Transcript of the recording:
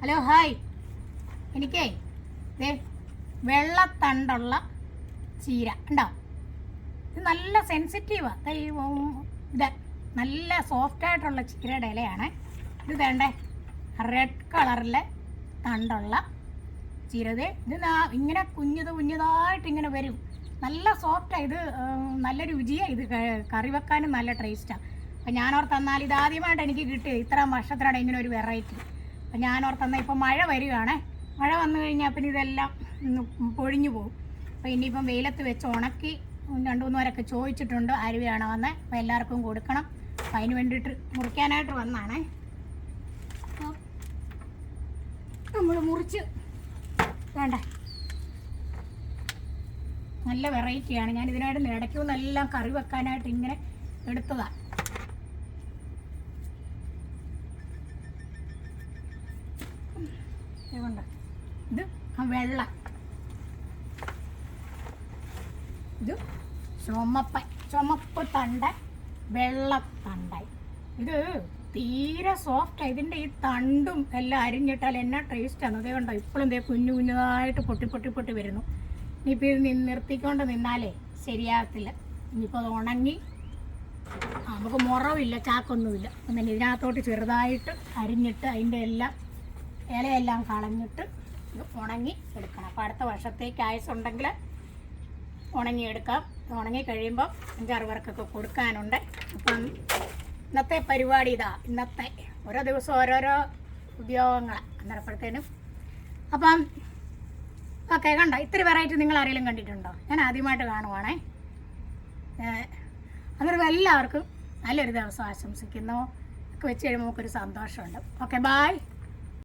Hello hi. എനിക്കേ ദേ വെള്ളത്തണ്ടുള്ള ചീര ഉണ്ടോ ഇത് നല്ല സെൻസിറ്റീവാണ് ഇത് നല്ല സോഫ്റ്റ് ആയിട്ടുള്ള ചീരയുടെ ഇലയാണ്. ഇത് വേണ്ടേ റെഡ് കളറിലെ തണ്ടുള്ള ചീര. ഇത് ഇത് ഇങ്ങനെ കുഞ്ഞത് കുഞ്ഞതായിട്ട് ഇങ്ങനെ വരും. നല്ല സോഫ്റ്റാണ് ഇത് നല്ല രുചിയാണ് ഇത് കറി വെക്കാനും നല്ല ടേസ്റ്റാണ് അപ്പം ഞാനോർത്ത് തന്നാൽ ഇതാദ്യമായിട്ട് എനിക്ക് കിട്ടിയത് ഇത്രയും വർഷത്തിനാണ് ഇങ്ങനെ ഒരു വെറൈറ്റി അപ്പം ഞാൻ തന്നാൽ ഇപ്പം മഴ വരികയാണേ മഴ വന്നു കഴിഞ്ഞാൽ പിന്നെ ഇതെല്ലാം പൊഴിഞ്ഞു പോകും അപ്പോൾ ഇനിയിപ്പം വെയിലത്ത് വെച്ച് ഉണക്കി രണ്ട് മൂന്ന് പേരൊക്കെ ചോദിച്ചിട്ടുണ്ട് അരുവിയാണ് വന്നത് അപ്പോൾ എല്ലാവർക്കും കൊടുക്കണം. അപ്പം അതിന് വേണ്ടിയിട്ട് മുറിക്കാനായിട്ട് അപ്പോൾ നമ്മൾ മുറിച്ച് വേണ്ട. നല്ല വെറൈറ്റിയാണ് ഞാൻ ഇതിനായിട്ട് ഇടയ്ക്ക് എല്ലാം കറി വെക്കാനായിട്ട് ഇങ്ങനെ എടുത്തതാണ് ഇതുകൊണ്ട് ഇത് വെള്ള. ഇത് ചുമപ്പ ചുമപ്പ് തണ്ട വെള്ള ഇത് തീരെ സോഫ്റ്റാണ് ഇതിന്റെ ഈ തണ്ടും എല്ലാം അരിഞ്ഞിട്ടാൽ എന്നാ ടേസ്റ്റാണ് അതേ കണ്ടോ? ഇപ്പോഴും ദേ കുഞ്ഞു കുഞ്ഞതായിട്ട് പൊട്ടി പൊട്ടി പൊട്ടി വരുന്നു. ഇനിയിപ്പോൾ ഇത് നിർത്തിക്കൊണ്ട് നിന്നാലേ ശരിയാകത്തില്ല. ഇനിയിപ്പോൾ അത് ഉണങ്ങി നമുക്ക് മുറവില്ല ചാക്കൊന്നുമില്ല. അപ്പം ഇതിനകത്തോട്ട് ചെറുതായിട്ട് അരിഞ്ഞിട്ട് അതിന്റെ എല്ലാം ഇലയെല്ലാം കളഞ്ഞിട്ട് ഇത് ഉണങ്ങി എടുക്കണം. അപ്പോൾ അടുത്ത വർഷത്തേക്ക് ആയുസുണ്ടെങ്കിൽ ഉണങ്ങിയെടുക്കാം. ഉണങ്ങി കഴിയുമ്പോൾ അഞ്ചാറ് പേർക്കൊക്കെ കൊടുക്കാനുണ്ട്. അപ്പം ഇന്നത്തെ പരിപാടി ഇതാ. ഇന്നത്തെ ഓരോ ദിവസം ഓരോരോ ഉപയോഗങ്ങളാണ് അന്നേരപ്പോഴത്തേനും. അപ്പം ഓക്കെ കണ്ടോ? ഇത്തിരി വെറൈറ്റി നിങ്ങൾ ആരെങ്കിലും കണ്ടിട്ടുണ്ടോ? ഞാൻ ആദ്യമായിട്ട് കാണുവാണേ. അന്നേരം എല്ലാവർക്കും നല്ലൊരു ദിവസം ആശംസിക്കുന്നു. ഒക്കെ വെച്ച് കഴിയുമ്പോൾ നമുക്കൊരു സന്തോഷമുണ്ട്. Okay bye